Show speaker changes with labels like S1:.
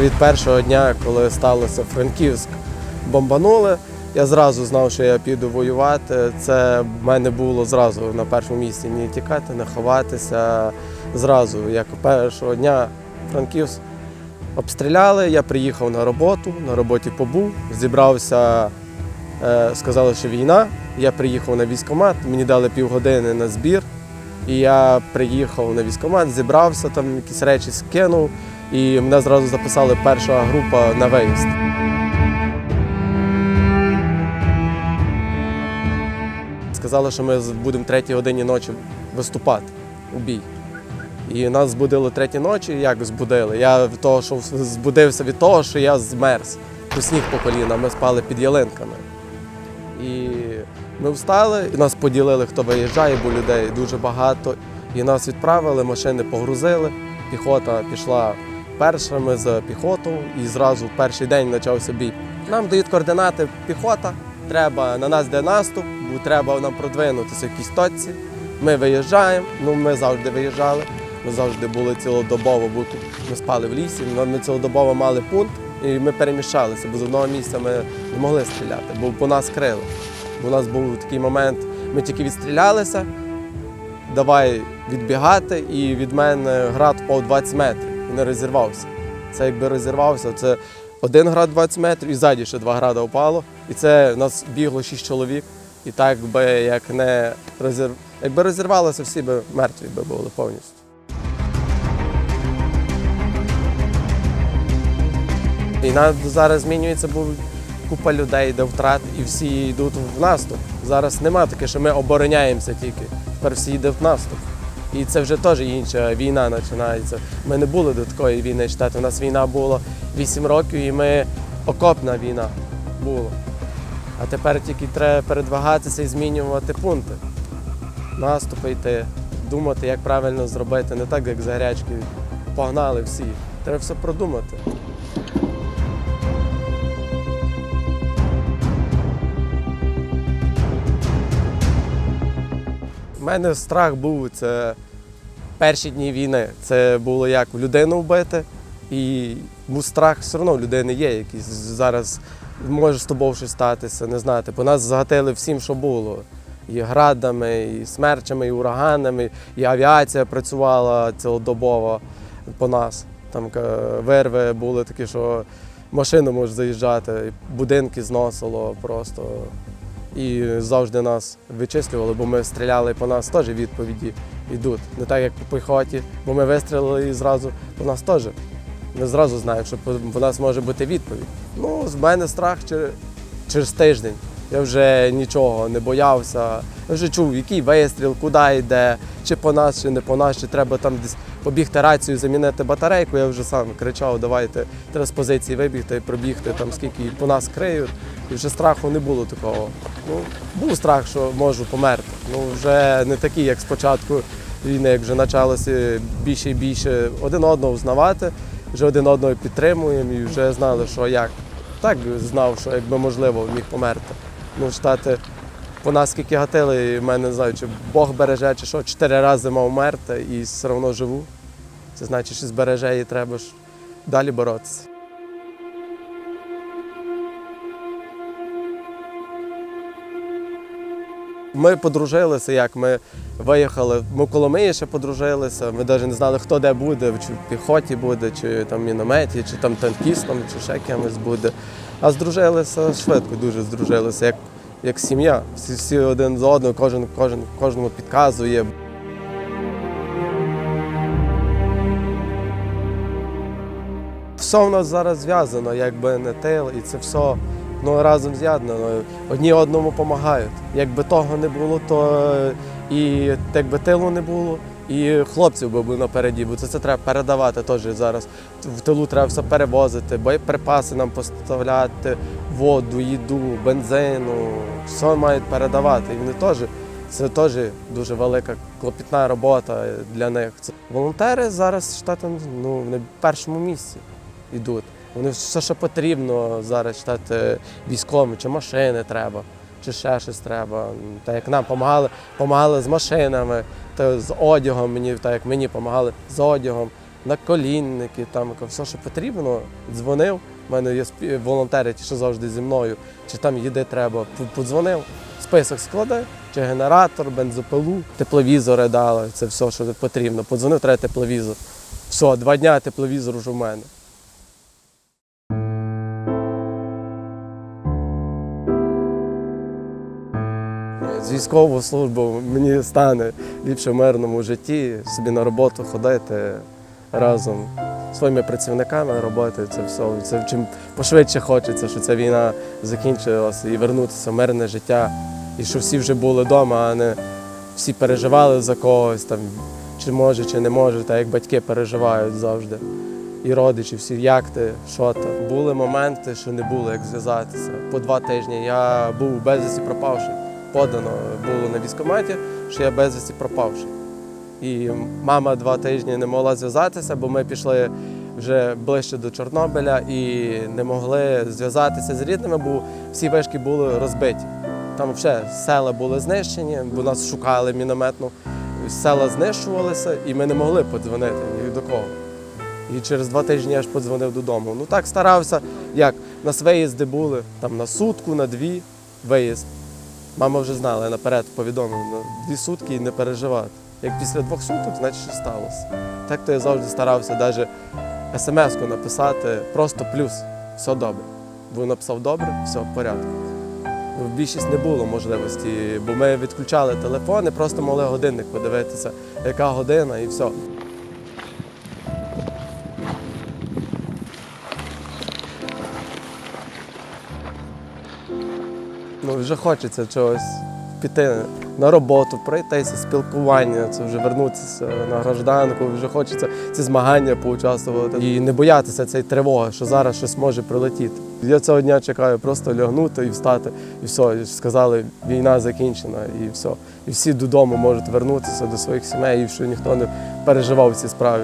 S1: Від першого дня, коли сталося Франківськ, бомбанули. Я зразу знав, що я піду воювати. Це в мене було зразу на першому місці не тікати, не ховатися. Зразу, як першого дня Франківськ обстріляли, я приїхав на роботу, на роботі побув, зібрався, е, сказали, що війна. Я приїхав на військкомат, мені дали півгодини на збір. І я приїхав на військкомат, зібрався, там якісь речі скинув, і мене зразу записали перша група на виїзд. Сказали, що ми будемо третій годині ночі виступати у бій. І нас збудили третій ночі. Як збудили? Я того, що збудився від того, що я змерз. Тут сніг по коліна, ми спали під ялинками. І ми встали, і нас поділили, хто виїжджає, бо людей дуже багато. І нас відправили, машини погрузили. Піхота пішла першими з піхотою, і зразу в перший день почався бій. Нам дають координати піхота, треба на нас де наступ, бо треба нам продвинутися в якійсь точці. Ми виїжджаємо, ну ми завжди виїжджали. Ми завжди були цілодобово, бо ми спали в лісі. Ми ми цілодобово мали пункт, і ми переміщалися, бо з одного місця ми не могли стріляти, бо по нас крили. Бо у нас був такий момент, ми тільки відстрілялися, давай відбігати, і від мене град впав 20 метрів не розірвався. Це якби розірвався, це один град 20 метрів, і ззаді ще два града впало. І це нас бігло 6 чоловік. І так би як не розір... якби розірвалося, всі би мертві би були повністю. Війна зараз змінюється, бо купа людей йде втрат і всі йдуть в наступ. Зараз нема таке, що ми обороняємося тільки. Тепер всі йде в наступ. І це вже теж інша війна починається. Ми не були до такої війни читати. У нас війна була 8 років, і ми окопна війна була. А тепер тільки треба передвагатися і змінювати пункти. Наступи йти, думати, як правильно зробити, не так, як за гарячки. Погнали всі. Треба все продумати. Мене страх був це перші дні війни. Це було як людину вбити, і був страх все одно в людини є якийсь. Зараз може з тобою щось статися, не знати. По нас загатили всім, що було. І градами, і смерчами, і ураганами, і авіація працювала цілодобово по нас. Там е, вирви були такі, що машина може заїжджати, будинки зносило просто. І завжди нас вичислювали, бо ми стріляли по нас теж відповіді йдуть. Не так, як по піхоті, бо ми вистрілили і зразу по нас теж. Ми зразу знаємо, що по, нас може бути відповідь. Ну, з мене страх через, через тиждень. Я вже нічого не боявся. Я вже чув, який вистріл, куди йде, чи по нас, чи не по нас, чи треба там десь побігти рацію, замінити батарейку. Я вже сам кричав, давайте треба з позиції вибігти пробігти там, скільки по нас криють. І вже страху не було такого. Ну, був страх, що можу померти. Ну, вже не такий, як спочатку війни, як вже почалося більше і більше один одного взнавати, вже один одного підтримуємо і вже знали, що як. Так знав, що якби можливо міг померти. Ну, штати по нас скільки гатили, мене не знаю, чи Бог береже, чи що, чотири рази мав мерти і все одно живу. Це значить, що збереже і треба ж далі боротися. Ми подружилися, як ми виїхали. Ми в Коломиї ще подружилися. Ми навіть не знали, хто де буде, чи в піхоті буде, чи там мінометі, чи там танкістом, чи ще кимось буде. А здружилися швидко, дуже здружилися, як сім'я. Всі, всі один з одного, кожен, кожен кожному підказує. Все в нас зараз зв'язано, якби не тил, і це все ну, разом з'єднано. Одні одному допомагають. Якби того не було, то е, і якби тилу не було, і хлопців би були напереді, бо це, це треба передавати теж зараз. В тилу треба все перевозити, боєприпаси нам поставляти, воду, їду, бензину, все мають передавати. І вони теж. Це теж дуже велика клопітна робота для них. Волонтери зараз штатом ну, в першому місці йдуть. Вони все, що потрібно зараз читати військовим, чи машини треба, чи ще щось треба. Так як нам допомагали, допомагали з машинами, та з одягом мені, так як мені допомагали з одягом. наколінники, там все, що потрібно, дзвонив. У мене є волонтери, ті, що завжди зі мною, чи там їди треба, подзвонив, список складе, чи генератор, бензопилу, тепловізори дали, це все, що потрібно. Подзвонив, треба тепловізор. Все, два дня тепловізор вже в мене. З військову службу мені стане ліпше в мирному житті, собі на роботу ходити разом зі своїми працівниками робити це все. Це чим пошвидше хочеться, що ця війна закінчилася і вернутися в мирне життя. І що всі вже були вдома, а не всі переживали за когось, там, чи може, чи не може, так як батьки переживають завжди. І родичі, всі, як ти, що там. Були моменти, що не було як зв'язатися. По два тижні я був безвісті пропавший. Подано було на військкоматі, що я безвісті пропавший. І мама два тижні не могла зв'язатися, бо ми пішли вже ближче до Чорнобиля і не могли зв'язатися з рідними, бо всі вишки були розбиті. Там взагалі села були знищені, бо нас шукали мінометно. Села знищувалися, і ми не могли подзвонити ні до кого. І через два тижні я ж подзвонив додому. Ну так старався, як нас виїзди були там на сутку, на дві виїзд. Мама вже знала, наперед повідомив на дві сутки і не переживати. Як після двох суток, значить що сталося. Так то я завжди старався навіть смс-ку написати, просто плюс, все добре. Бо написав добре, все в порядку. В більшість не було можливості, бо ми відключали телефони, просто могли годинник подивитися, яка година і все. Вже хочеться чогось піти на роботу, пройтися, спілкування, це вже вернутися на гражданку, вже хочеться ці змагання поучаствувати і не боятися цієї тривоги, що зараз щось може прилетіти. Я цього дня чекаю просто лягнути і встати, і все. І сказали, війна закінчена, і все. І всі додому можуть вернутися до своїх сімей, і що ніхто не переживав в цій справі.